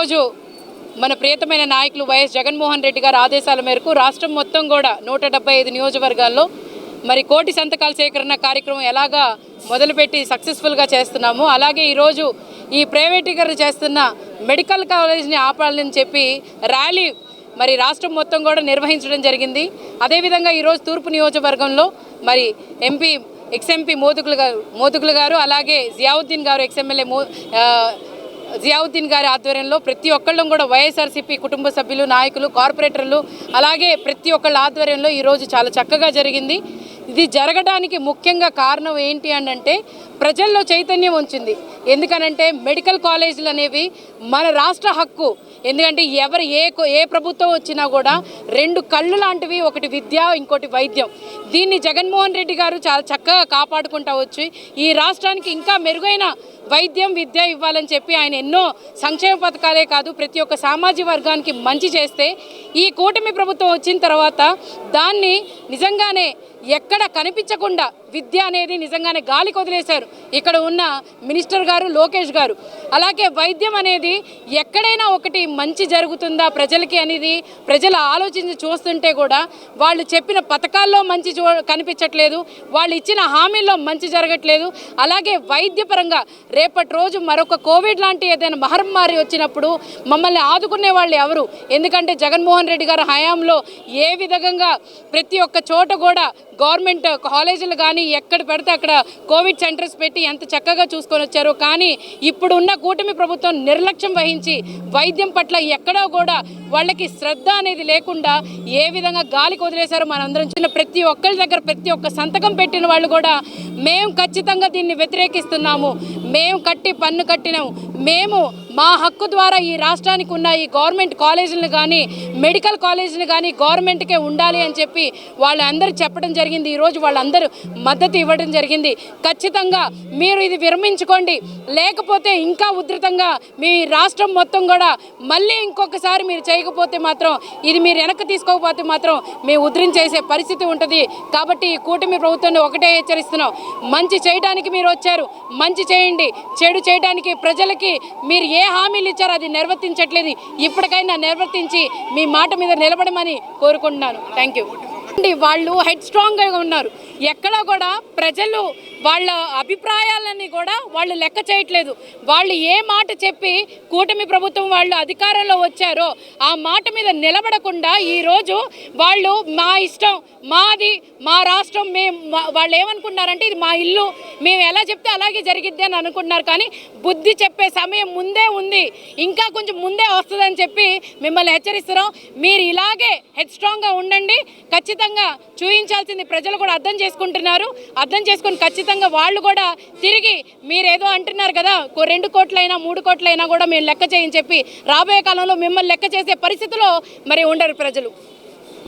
రోజు మన ప్రియతమైన నాయకులు వైఎస్ జగన్మోహన్ రెడ్డి గారి ఆదేశాల మేరకు రాష్ట్రం మొత్తం కూడా నూట డెబ్బై ఐదు నియోజకవర్గాల్లో మరి కోటి సంతకాల సేకరణ కార్యక్రమం ఎలాగా మొదలుపెట్టి సక్సెస్ఫుల్గా చేస్తున్నాము. అలాగే ఈరోజు ఈ ప్రైవేటీకరణ చేస్తున్న మెడికల్ కాలేజ్ని ఆపాలని చెప్పి ర్యాలీ మరి రాష్ట్రం మొత్తం కూడా నిర్వహించడం జరిగింది. అదేవిధంగా ఈరోజు తూర్పు నియోజకవర్గంలో మరి ఎంపీ ఎక్స్ఎంపీ మోదుకులు గారు మోదుకులు గారు అలాగే జియావుద్దీన్ గారు ఎక్స్ఎమ్మెల్యే మో జియావుద్దీన్ గారి ఆధ్వర్యంలో ప్రతి ఒక్కళ్ళం కూడా వైఎస్ఆర్సీపీ కుటుంబ సభ్యులు నాయకులు కార్పొరేటర్లు అలాగే ప్రతి ఒక్కళ్ళ ఆధ్వర్యంలో ఈరోజు చాలా చక్కగా జరిగింది. ఇది జరగడానికి ముఖ్యంగా కారణం ఏంటి అని అంటే ప్రజల్లో చైతన్యం ఉంచింది. ఎందుకనంటే మెడికల్ కాలేజీలు అనేవి మన రాష్ట్ర హక్కు. ఎందుకంటే ఎవరు ఏ ఏ ప్రభుత్వం వచ్చినా కూడా రెండు కళ్ళు లాంటివి ఒకటి విద్య ఇంకోటి వైద్యం. దీన్ని జగన్మోహన్ రెడ్డి గారు చాలా చక్కగా కాపాడుకుంటా వచ్చి ఈ రాష్ట్రానికి ఇంకా మెరుగైన వైద్యం విద్య ఇవ్వాలని చెప్పి ఆయన ఎన్నో సంక్షేమ పథకాలే కాదు ప్రతి ఒక్క సామాజిక వర్గానికి మంచి చేస్తే ఈ కూటమి ప్రభుత్వం వచ్చిన తర్వాత దాన్ని నిజంగానే ఎక్కడ కనిపించకుండా విద్య అనేది నిజంగానే గాలికి వదిలేశారు ఇక్కడ ఉన్న మినిస్టర్ గారు లోకేష్ గారు. అలాగే వైద్యం అనేది ఎక్కడైనా ఒకటి మంచి జరుగుతుందా ప్రజలకి అనేది ప్రజలు ఆలోచించి చూస్తుంటే కూడా వాళ్ళు చెప్పిన పథకాల్లో మంచి చూ కనిపించట్లేదు. వాళ్ళు ఇచ్చిన హామీల్లో మంచి జరగట్లేదు. అలాగే వైద్యపరంగా రేపటి రోజు మరొక కోవిడ్ లాంటి ఏదైనా మహమ్మారి వచ్చినప్పుడు మమ్మల్ని ఆదుకునే వాళ్ళు ఎవరు? ఎందుకంటే జగన్మోహన్ రెడ్డి గారు హయాంలో ఏ విధంగా ప్రతి ఒక్క చోట కూడా గవర్నమెంట్ కాలేజీలు కానీ ఎక్కడ పెడితే అక్కడ కోవిడ్ సెంటర్స్ పెట్టి ఎంత చక్కగా చూసుకొని వచ్చారు. కానీ ఇప్పుడున్న కూటమి ప్రభుత్వం నిర్లక్ష్యం వహించి వైద్యం పట్ల ఎక్కడో కూడా వాళ్ళకి శ్రద్ధ అనేది లేకుండా ఏ విధంగా గాలికి వదిలేశారో మనందరం చిన్న ప్రతి ఒక్కరి దగ్గర ప్రతి ఒక్క సంతకం పెట్టిన వాళ్ళు కూడా మేము ఖచ్చితంగా దీన్ని వ్యతిరేకిస్తున్నాము. మేము కట్టి పన్ను కట్టినాము. మేము మా హక్కు ద్వారా ఈ రాష్ట్రానికి ఉన్న ఈ గవర్నమెంట్ కాలేజీలు కానీ మెడికల్ కాలేజీలు కానీ గవర్నమెంట్కే ఉండాలి అని చెప్పి వాళ్ళందరూ చెప్పడం జరిగింది. ఈరోజు వాళ్ళందరూ మద్దతు ఇవ్వడం జరిగింది. ఖచ్చితంగా మీరు ఇది విరమించుకోండి. లేకపోతే ఇంకా ఉధృతంగా మీ రాష్ట్రం మొత్తం కూడా మళ్ళీ ఇంకొకసారి మీరు చేయకపోతే మాత్రం ఇది మీరు వెనక్కి తీసుకోకపోతే మాత్రం మేము ఉద్ధరించేసే పరిస్థితి ఉంటుంది. కాబట్టి ఈ కూటమి ప్రభుత్వాన్ని ఒకటే హెచ్చరిస్తున్నాం. మంచి చేయడానికి మీరు వచ్చారు. మంచి చేయండి. చెడు చేయడానికి ప్రజలకి మీరు ఏ హామీలు ఇచ్చారో అది నిర్వర్తించట్లేదు. ఇప్పటికైనా నిర్వర్తించి మీ మాట మీద నిలబడమని కోరుకుంటున్నాను. థ్యాంక్ యూ అండి వాళ్ళు హెడ్ స్ట్రాంగ్గా ఉన్నారు. ఎక్కడ కూడా ప్రజలు వాళ్ళ అభిప్రాయాలని కూడా వాళ్ళు లెక్క చేయట్లేదు. వాళ్ళు ఏ మాట చెప్పి కూటమి ప్రభుత్వం వాళ్ళు అధికారంలో వచ్చారో ఆ మాట మీద నిలబడకుండా ఈరోజు వాళ్ళు మా ఇష్టం మాది మా రాష్ట్రం మేము వాళ్ళు ఏమనుకున్నారంటే ఇది మా ఇల్లు మేము ఎలా చెప్తే అలాగే జరిగిద్ది అని అనుకుంటున్నారు. కానీ బుద్ధి చెప్పే సమయం ముందే ఉంది. ఇంకా కొంచెం ముందే వస్తుందని చెప్పి మిమ్మల్ని హెచ్చరిస్తున్నాం. మీరు ఇలాగే హెడ్ స్ట్రాంగ్గా ఉండండి. ఖచ్చితంగా చూపించాల్సింది ప్రజలు కూడా అర్థం చేసుకుంటున్నారు. అర్థం చేసుకొని ఖచ్చితంగా వాళ్ళు కూడా తిరిగి మీరేదో అంటున్నారు కదా రెండు కోట్లైనా మూడు కోట్లైనా కూడా మేము లెక్క చేయని చెప్పి రాబోయే కాలంలో మిమ్మల్ని లెక్క చేసే పరిస్థితిలో మరి ఉండరు ప్రజలు.